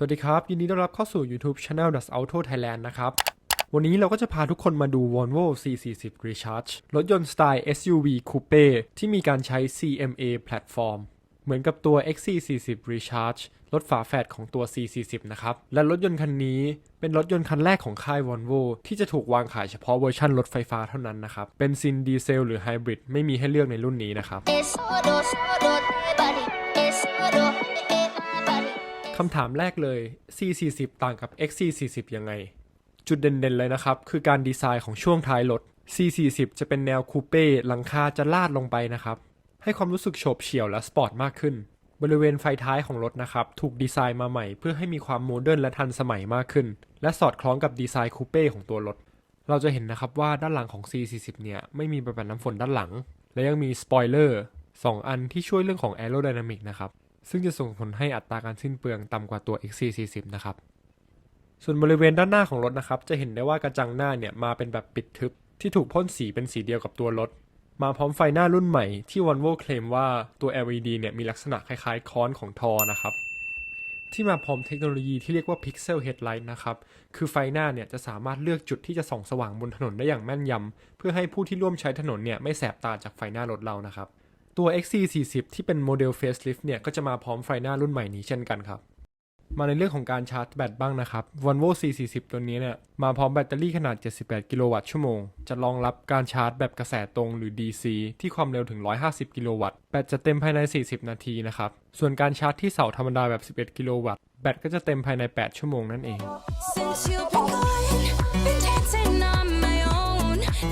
สวัสดีครับ ยินดีต้อนรับเข้าสู่ YouTube Channel Das Auto Thailand นะครับ วันนี้เราก็จะพาทุกคนมาดู Volvo C40 Recharge รถยนต์สไตล์ SUV Coupe ที่มีการใช้ CMA Platform เหมือนกับตัว XC40 Recharge รถฝาแฝดของตัว C40 นะครับ และรถยนต์คันนี้เป็นรถยนต์คันแรกของค่าย Volvo ที่จะถูกวางขายเฉพาะเวอร์ชันรถไฟฟ้าเท่านั้นนะครับ เป็นซินดีเซลหรือไฮบริดไม่มีให้เลือกในรุ่นนี้นะครับ คำถามแรกเลย C40 ต่างกับ XC40 ยังไง จุดเด่นๆเลยนะครับ คือการดีไซน์ของช่วงท้ายรถ C40 จะเป็นแนวคูเป้หลังคาจะลาดลงไปนะครับ ให้ความรู้สึกโฉบเฉี่ยวและสปอร์ตมากขึ้น บริเวณไฟท้ายของรถนะครับ ถูกดีไซน์มาใหม่เพื่อให้มีความโมเดิร์นและทันสมัยมากขึ้น และสอดคล้องกับดีไซน์คูเป้ของตัวรถ เราจะเห็นนะครับว่าด้านหลังของ C40 เนี่ยไม่มีประแปนน้ำฝนด้านหลัง และยังมีสปอยเลอร์สองอันที่ช่วยเรื่องของ Aerodynamic นะครับ ซึ่งจะส่งผลให้อัตราการสิ้นเปลืองต่ำกว่าตัว XC40 นะครับ ส่วนบริเวณด้านหน้าของรถนะครับ จะเห็นได้ว่ากระจังหน้าเนี่ยมาเป็นแบบปิดทึบ ที่ถูกพ่นสีเป็นสีเดียวกับตัวรถ มาพร้อมไฟหน้ารุ่นใหม่ที่ Volvo เคลมว่าตัว LED เนี่ยมีลักษณะคล้ายๆค้อนของทอนะครับที่มาพร้อมเทคโนโลยีที่เรียกว่า Pixel Headlight นะครับ คือไฟหน้าเนี่ยจะสามารถเลือกจุดที่จะส่องสว่างบนถนนได้อย่างแม่นยำ เพื่อให้ผู้ที่ร่วมใช้ถนนเนี่ยไม่แสบตาจากไฟหน้ารถเรานะครับ ตัว XC40 ที่เป็นโมเดล Facelift เนี่ย ก็จะมาพร้อมไฟหน้ารุ่นใหม่นี้เช่นกันครับ มาในเรื่องของการชาร์จแบตบ้างนะครับ Volvo C40 ตัวนี้เนี่ย มาพร้อมแบตเตอรี่ขนาด 78 กิโลวัตต์ชั่วโมง จะรองรับการชาร์จแบบกระแสตรงหรือ DC ที่ความเร็วถึง 150 กิโลวัตต์ แบตจะเต็มภายใน 40 นาทีนะครับ ส่วนการชาร์จที่เสาธรรมดาแบบ 11 กิโลวัตต์ แบตก็จะเต็มภายใน 8 ชั่วโมงนั่นเอง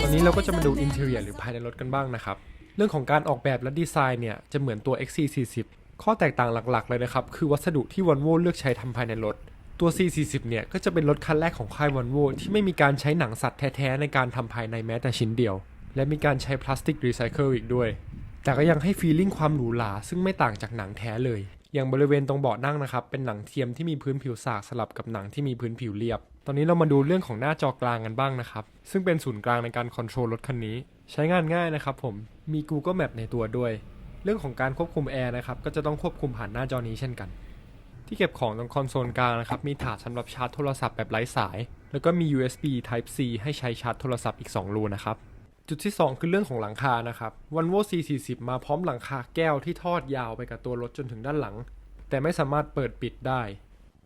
ตอนนี้เราก็จะมาดูอินเท i รียหรือภายในรถกันบ้างนะครับ เรื่องของการออกแบบและดีไซน์เนี่ยจะเหมือนตัว XC40 ข้อแตกต่างหลักๆ เลยนะครับ คือวัสดุที่ Volvo เลือกใช้ทำภายในรถ ตัว C40 เนี่ยก็จะเป็นรถคันแรกของค่าย Volvo ที่ไม่มีการใช้หนังสัตว์แท้ๆในการทำภายในแม้แต่ชิ้นเดียว และมีการใช้พลาสติกรีไซเคิลอีกด้วย แต่ก็ยังให้ฟีลลิ่งความหรูหราซึ่งไม่ต่างจากหนังแท้เลย อย่างบริเวณตรงเบาะนั่งนะครับเป็นหนังเทียมที่มีพื้นผิวสากสลับกับหนังที่มีพื้นผิวเรียบ ตอนนี้เรามาดูเรื่องของหน้าจอกลางกันบ้างนะครับซึ่งเป็นศูนย์กลางในการคอนโทรลรถคันนี้ ใช้งานง่ายนะครับผมมี Google Map ในตัวด้วย เรื่องของการควบคุมแอร์นะครับก็จะต้องควบคุมผ่านหน้าจอนี้เช่นกัน ที่เก็บของตรงคอนโซลกลางนะครับมีถาดสำหรับชาร์จโทรศัพท์แบบไร้สาย แล้วก็มี USB Type C ให้ใช้ชาร์จโทรศัพท์อีก 2 รูนะครับจุดที่ 2 คือเรื่องของหลังคานะครับ Volvo C40 มาพร้อมหลังคาแก้วที่ทอดยาวไปกับตัวรถจนถึงด้านหลัง แต่ไม่สามารถเปิดปิดได้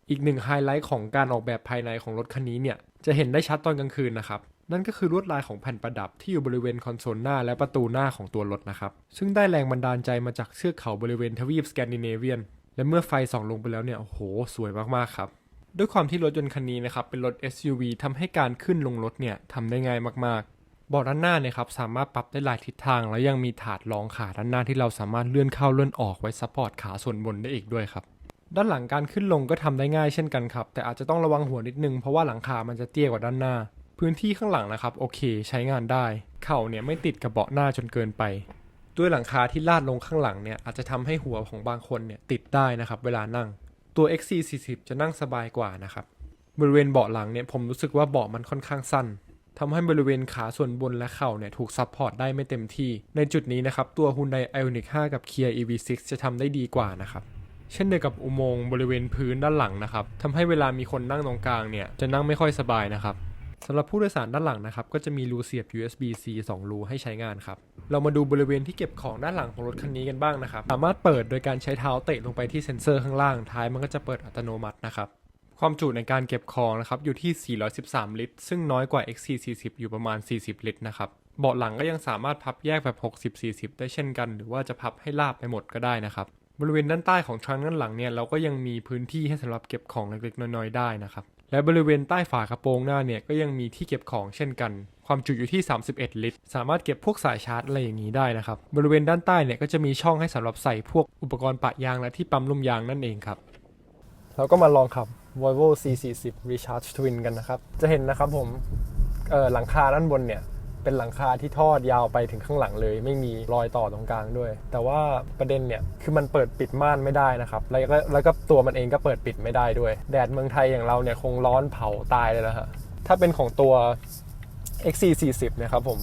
อีกหนึ่งไฮไลท์ของการออกแบบภายในของรถคันนี้เนี่ยจะเห็นได้ชัดตอนกลางคืนนะครับ นั่นก็คือลวดลายของแผ่นประดับที่อยู่บริเวณคอนโซลหน้าและประตูหน้าของตัวรถนะครับ ซึ่งได้แรงบันดาลใจมาจากเชือกเขาบริเวณทวีปสแกนดิเนเวียน และเมื่อไฟส่องลงไปแล้วเนี่ย โอ้โห สวยมากๆครับ ด้วยความที่รถยนต์คันนี้นะครับ เป็นรถ SUV ทำให้การขึ้นลงรถเนี่ยทำได้ง่ายมากๆเบาะด้านหน้าเนี่ยครับสามารถปรับได้หลายทิศทาง แล้วยังมีถาดรองขาด้านหน้าที่เราสามารถเลื่อนเข้าเลื่อนออกไว้ซัพพอร์ตขาส่วนบนได้อีกด้วยครับด้านหลังการขึ้นลงก็ทำได้ง่ายเช่นกันครับ แต่อาจจะต้องระวังหัวนิดนึงเพราะว่าหลังคามันจะเตี้ยกว่าด้านหน้า พื้นที่ข้างหลังนะครับ โอเค ใช้งานได้ เข่าเนี่ยไม่ติดกับเบาะหน้าจนเกินไป ด้วยหลังคาที่ลาดลงข้างหลังเนี่ยอาจจะทำให้หัวของบางคนเนี่ยติดได้นะครับ เวลานั่งตัว XC40 จะนั่งสบายกว่านะครับบริเวณเบาะหลังเนี่ยผมรู้สึกว่าเบาะมันค่อนข้างสั้นทำให้บริเวณขาส่วนบนและเข่าเนี่ยถูกซับพอร์ตได้ไม่เต็มที่ ในจุดนี้นะครับ ตัว Hyundai Ioniq 5 กับ Kia EV6 จะทำได้ดีกว่านะครับ เช่นเดียวกับอุโมงค์บริเวณพื้นด้านหลังนะครับทำให้เวลามีคนนั่งตรงกลางเนี่ยจะนั่งไม่ค่อยสบายนะครับ สำหรับผู้โดยสารด้านหลังนะครับก็จะมีรูเสียบ USB-C 2 รูให้ใช้งานครับ เรามาดูบริเวณที่เก็บของด้านหลังของรถคันนี้กันบ้างนะครับ สามารถเปิดโดยการใช้เท้าเตะลงไปที่เซ็นเซอร์ข้างล่างท้ายมันก็จะเปิดอัตโนมัตินะครับ ความจุในการเก็บของนะครับอยู่ที่ 413 ลิตร ซึ่งน้อยกว่า XC40 อยู่ประมาณ 40 ลิตรนะครับ เบาะหลังก็ยังสามารถพับแยกแบบ 60-40 ได้เช่นกัน หรือว่าจะพับให้ราบไปหมดก็ได้นะครับ บริเวณด้านใต้ของทรังด้านหลังเนี่ยเราก็ยังมีพื้นที่ให้สำหรับเก็บของเล็กๆน้อยๆได้นะครับ และบริเวณใต้ฝากระโปรงหน้าเนี่ยก็ยังมีที่เก็บของเช่นกัน ความจุอยู่ที่ 31 ลิตร สามารถเก็บพวกสายชาร์จอะไรอย่างนี้ได้นะครับ บริเวณด้านใต้เนี่ยก็จะมีช่องให้สำหรับใส่พวกอุปกรณ์ปะยางและที่ปั๊มลมยางนั่นเองครับ เราก็มาลองขับ Volvo C40 Recharge Twin กันนะครับ จะเห็นนะครับผมหลังคาด้านบนเนี่ย เป็นหลังคาที่ทอดยาวไปถึงข้างหลังเลย ไม่มีรอยต่อตรงกลางด้วย แต่ว่าประเด็นเนี่ยคือมันเปิดปิดม่านไม่ได้นะครับแล้วก็แล้วก็ตัวมันเองก็เปิดปิดไม่ได้ด้วย แดดเมืองไทยอย่างเราเนี่ยคงร้อนเผาตายเลยนะฮะถ้าเป็นของตัว XC40 นะครับผม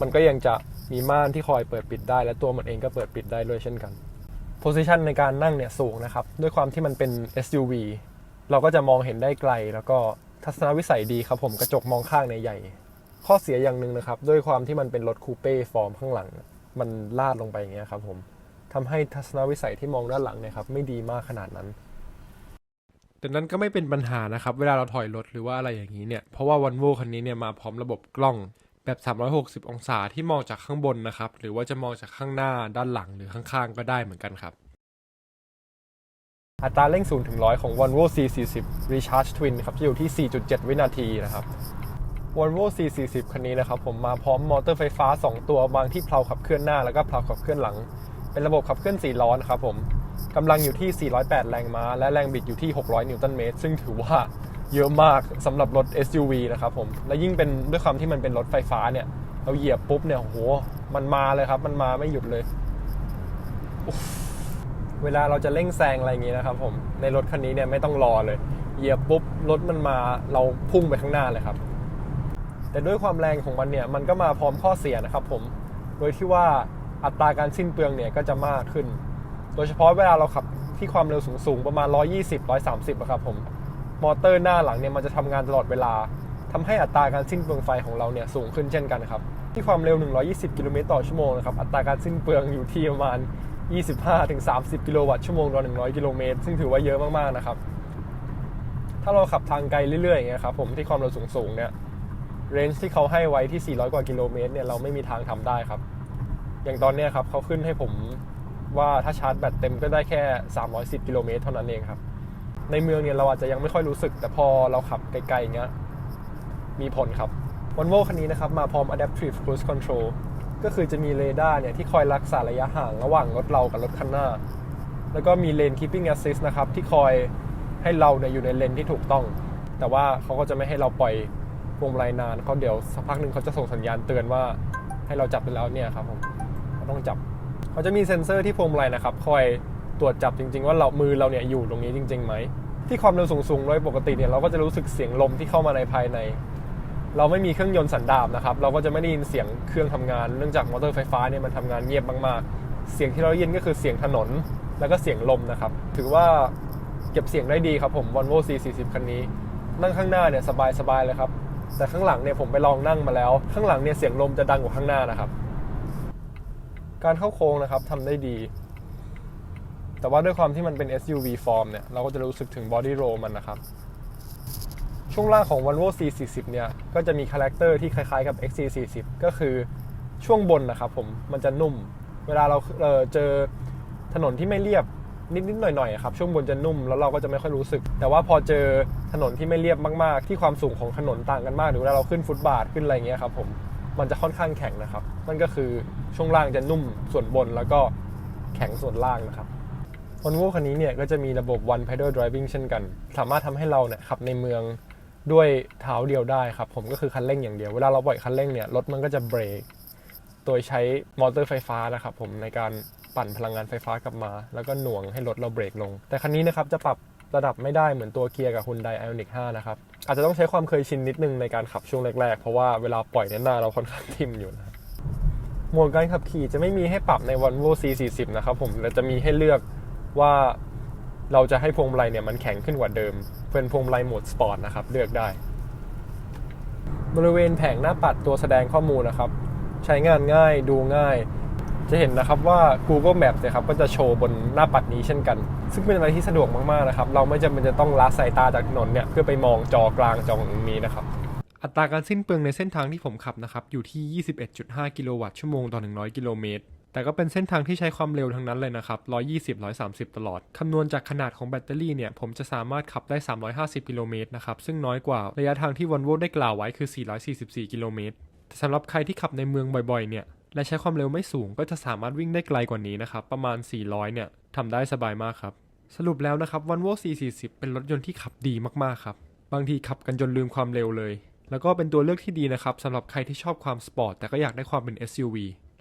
มันก็ยังจะมีม่านที่คอยเปิดปิดได้ และตัวมันเองก็เปิดปิดได้ด้วยเช่นกันโพ i ิชันในการนั่งเนี่ยสูงนะครับ ด้วยความที่มันเป็น SUV เราก็จะมองเห็นได้ไกล แล้วก็ทัศนวิสัยดีครับผมกระจกมองข้างเนี่ยใหญ่ ข้อเสียอย่างหนึ่งนะครับ ด้วยความที่มันเป็นรถคูเป้ฟอร์มข้างหลัง มันลาดลงไปอย่างเงี้ยครับผมทำให้ทัศนวิสัยที่มองด้านหลังเนี่ยครับไม่ดีมากขนาดนั้น แต่นั้นก็ไม่เป็นปัญหานะครับ เวลาเราถอยรถหรือว่าอะไรอย่างนี้เนี่ย เพราะว่าวันโวคันนี้เนี่ยมาพร้อมระบบกล้องแบบ 360 องศาที่มองจากข้างบนนะครับ หรือว่าจะมองจากข้างหน้าด้านหลังหรือข้างๆ ก็ได้เหมือนกันครับ อัตราเร่ง0ถึง100 ของ Volvo C40 Recharge Twin ครับจะอยู่ที่ 4.7 วินาทีนะครับ Volvo C40 คันนี้นะครับผมมาพร้อมมอเตอร์ไฟฟ้า 2 ตัวบางที่เพลาขับเคลื่อนหน้าแล้วก็เพลาขับเคลื่อนหลัง เป็นระบบขับเคลื่อน4ล้อนะครับผมกำลังอยู่ที่ 408 แรงม้า และแรงบิดอยู่ที่ 600 นิวตันเมตร ซึ่งถือว่าเยอะมากสำหรับรถ SUV นะครับผม และยิ่งเป็นด้วยความที่มันเป็นรถไฟฟ้าเนี่ย เราเหยียบปุ๊บเนี่ยโอ้โห มันมาเลยครับ มันมาไม่หยุดเลย เวลาเราจะเร่งแซงอะไรอย่างนี้นะครับผม ในรถคันนี้เนี่ยไม่ต้องรอเลย เหยียบปุ๊บรถมันมาเราพุ่งไปข้างหน้าเลยครับ แต่ด้วยความแรงของมันเนี่ยมันก็มาพร้อมข้อเสียนะครับผม โดยที่ว่าอัตราการสิ้นเปลืองเนี่ยก็จะมากขึ้น โดยเฉพาะเวลาเราขับที่ความเร็วสูงๆประมาณ 120 130อะครับผม มอเตอร์หน้าหลังเนี่ยมันจะทำงานตลอดเวลาทำให้อัตราการสิ้นเปลืองไฟของเราเนี่ยสูงขึ้นเช่นกันครับ ที่ความเร็ว 120 กิโลเมตรต่อชั่วโมงนะครับ อัตราการสิ้นเปลืองอยู่ที่ประมาณ 25-30 กิโลวัตต์ชั่วโมงต่อ 100 กิโลเมตร ซึ่งถือว่าเยอะมากๆนะครับ ถ้าเราขับทางไกลเรื่อยๆอย่างเงี้ยครับผมที่ความเร็วสูงๆเนี่ย เรนจ์ที่เขาให้ไว้ที่ 400 กว่ากิโลเมตรเนี่ยเราไม่มีทางทำได้ครับ อย่างตอนเนี้ยครับเขาขึ้นให้ผมว่าถ้าชาร์จแบตเต็มก็ได้แค่ 310 กิโลเมตรเท่านั้นเองครับ ในเมืองเนี่ยเราอาจจะยังไม่ค่อยรู้สึก แต่พอเราขับไกลๆอย่างเงี้ยมีผลครับว o นโวคันนี้นะครับมาพร้อม Adaptive Cruise Control ก็คือจะมีเรดาร์เนี่ยที่คอยรักษาระยะห่างระหว่างรถเรากับรถคันหน้า แล้วก็มี Lane Keeping Assist นะครับที่คอยให้เราเนี่ยอยู่ในเลนที่ถูกต้อง แต่ว่าเขาก็จะไม่ให้เราปล่อย พวงมาลัยนานเขาเดี๋ยวสักพักหนึ่งเขาจะส่งสัญญาณเตือนว่าให้เราจับไปแล้วเนี่ยครับผมเราต้องจับเขาจะมีเซ็นเซอร์ที่พวงมาลัยนะครับคอยตรวจจับจริง ๆ ว่าเรามือเราเนี่ยอยู่ตรงนี้จริงๆไหมที่ความเร็วสูงๆโดยปกติเนี่ยเราก็จะรู้สึกเสียงลมที่เข้ามาในภายใน เราไม่มีเครื่องยนต์สันดาปนะครับเราก็จะไม่ได้ยินเสียงเครื่องทำงานเนื่องจากมอเตอร์ไฟฟ้าเนี่ยมันทำงานเงียบมากๆ เสียงที่เราได้ยินก็คือเสียงถนนแล้วก็เสียงลมนะครับ ถือว่าเก็บเสียงได้ดีครับผม Volvo C40 คันนี้ นั่งข้างหน้าเนี่ยสบายๆเลยครับ แต่ข้างหลังเนี่ยผมไปลองนั่งมาแล้ว ข้างหลังเนี่ยเสียงลมจะดังกว่าข้างหน้านะครับ การเข้าโค้งนะครับทำได้ดี แต่ว่าด้วยความที่มันเป็น SUV ฟอร์มเนี่ยเราก็จะรู้สึกถึง body roll มันนะครับ ช่วงล่างของ Volvo C40 เนี่ยก็จะมีคาแรคเตอร์ที่คล้ายๆกับ XC40 ก็คือช่วงบนนะครับผมมันจะนุ่ม เวลาเราเเจอถนนที่ไม่เรียบนิดๆหน่อยๆครับช่วงบนจะนุ่มแล้วเราก็จะไม่ค่อยรู้สึก แต่ว่าพอเจอ ถนนที่ไม่เรียบมากๆ ที่ความสูงของถนนต่างกันมากหรือเวลาเราขึ้นฟุตบาทขึ้นอะไรเงี้ยครับผมมันจะค่อนข้างแข็งนะครับนั่นก็คือช่วงล่างจะนุ่มส่วนบนแล้วก็แข็งส่วนล่างนะครับ v o l v o คันนี้เนี่ยก็จะมีระบบ one pedal driving เช่นกัน สามารถทำให้เราเนี่ยขับในเมืองด้วยเท้าเดียวได้ครับผมก็คือคันเร่งอย่างเดียว เวลาเราปล่อยคันเร่งเนี่ยรถมันก็จะเบรกโดยใช้มอเตอร์ไฟฟ้านะครับผมในการปั่นพลังงานไฟฟ้ากลับมา แล้วก็หน่วงให้รถเราเบรกลง แต่คันนี้นะครับจะปรับ ระดับไม่ได้เหมือนตัวเกียร์กับ Hyundai Ioniq 5 นะครับ อาจจะต้องใช้ความเคยชินนิดนึงในการขับช่วงแรกๆ เพราะว่าเวลาปล่อยเนี่ยหน้าเราค่อนข้างทิมอยู่นะโหมดการขับขี่จะไม่มีให้ปรับใน Volvo C40 นะครับผมแต่จะมีให้เลือกว่าเราจะให้พวงมาลัยเนี่ยมันแข็งขึ้นกว่าเดิม เป็นพวงมาลัยโหมดสปอร์ตนะครับเลือกได้ บริเวณแผงหน้าปัดตัวแสดงข้อมูลนะครับ ใช้งานง่ายดูง่าย จะเห็นนะครับว่า Google Maps เนี่ยครับก็จะโชว์บนหน้าปัดนี้เช่นกัน ซึ่งเป็นอะไรที่สะดวกมากๆนะครับเราไม่จำเป็นจะต้องละสายตาจากถนนเนี่ยเพื่อไปมองจอกลางจอตรงนี้นะครับอัตราการสิ้นเปลืองในเส้นทางที่ผมขับนะครับอยู่ที่ 21.5 กิโลวัตต์ชั่วโมงต่อ 100 กิโลเมตร แต่ก็เป็นเส้นทางที่ใช้ความเร็วทั้งนั้นเลยนะครับ 120 130 ตลอด คำนวณจากขนาดของแบตเตอรี่เนี่ย ผมจะสามารถขับได้ 350 กิโลเมตรนะครับ ซึ่งน้อยกว่าระยะทางที่ Volvo ได้กล่าวไว้คือ 444 กิโลเมตรแต่สำหรับใครที่ขับในเมืองบ่อยๆ เนี่ย และใช้ความเร็วไม่สูงก็จะสามารถวิ่งได้ไกลกว่านี้นะครับ ประมาณ 400 เนี่ยทำได้สบายมากครับ สรุปแล้วนะครับ Volvo C40 เป็นรถยนต์ที่ขับดีมากๆครับ บางทีขับกันจนลืมความเร็วเลย แล้วก็เป็นตัวเลือกที่ดีนะครับสำหรับใครที่ชอบความสปอร์ตแต่ก็อยากได้ความเป็น SUV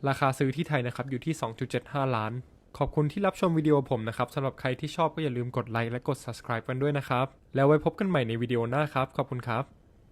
ราคาซื้อที่ไทยนะครับอยู่ที่ 2.75 ล้าน ขอบคุณที่รับชมวิดีโอผมนะครับสำหรับใครที่ชอบก็อย่าลืมกดไลค์และกด subscribe กันด้วยนะครับ แล้วไว้พบกันใหม่ในวิดีโอหน้าครับ ขอบคุณครับ